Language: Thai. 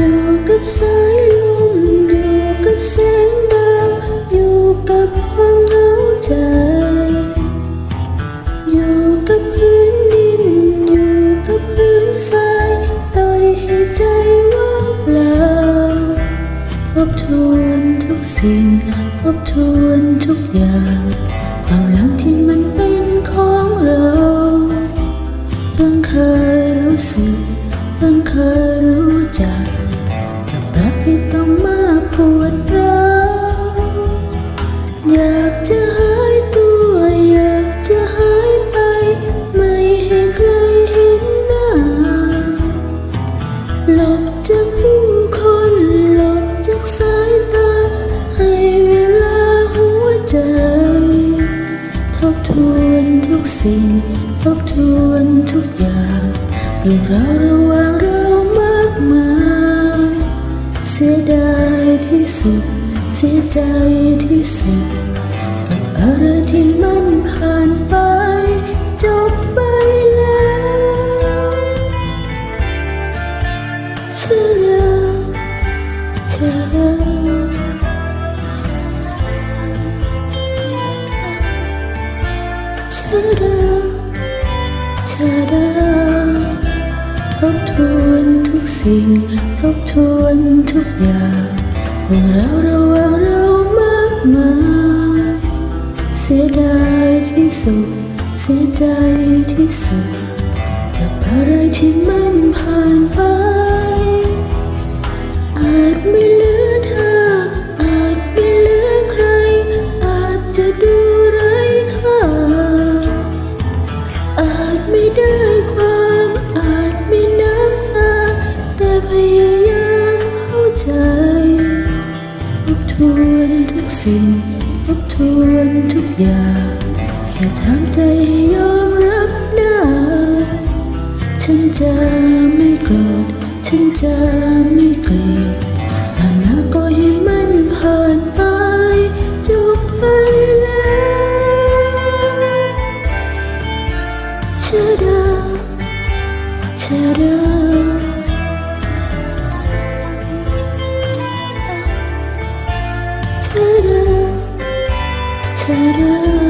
อยู่กับสายลมอยู่กับแสงดาวอยู่กับความเหงาใจ อยู่กับพื้นดินอยู่กับพื้นทรายปล่อยให้ใจว่างเปล่าทบทวนทุกสิ่งทบทวนทุกอย่างความหลังที่มันเป็นของเราเพิ่งเคยรู้สึกเพิ่งเคยรู้จัก จากผู้คนหลบจากสายตา ให้เวลาหัวใจ ทบทวนทุกสิ่ง ทบทวนทุกอย่างเรื่องราวระหว่างเรามากมาย เสียดายที่สุด เสียใจที่สุด อะไรที่มัน ชื่อเชื่อทบทวนทุกสิ่ง ทบทวนทุกอย่างเรื่องราวระว่างเรามากมายเสียดายที่สุด เสียใจที่สุดกับอะไรที่มันผ่านไปอาจไม่ ใจทบทวนทุกสิ่งทบทวนทุกอย่าง แค่ทำใจยอมรับได้ฉันจะไม่โกรธฉันจะไม่เกลียดผ่านาก็ให้มันผ่านไปจบไปแล้วเชื่อดาเชื่อดาเชื่อดาเชื่อด Sarah.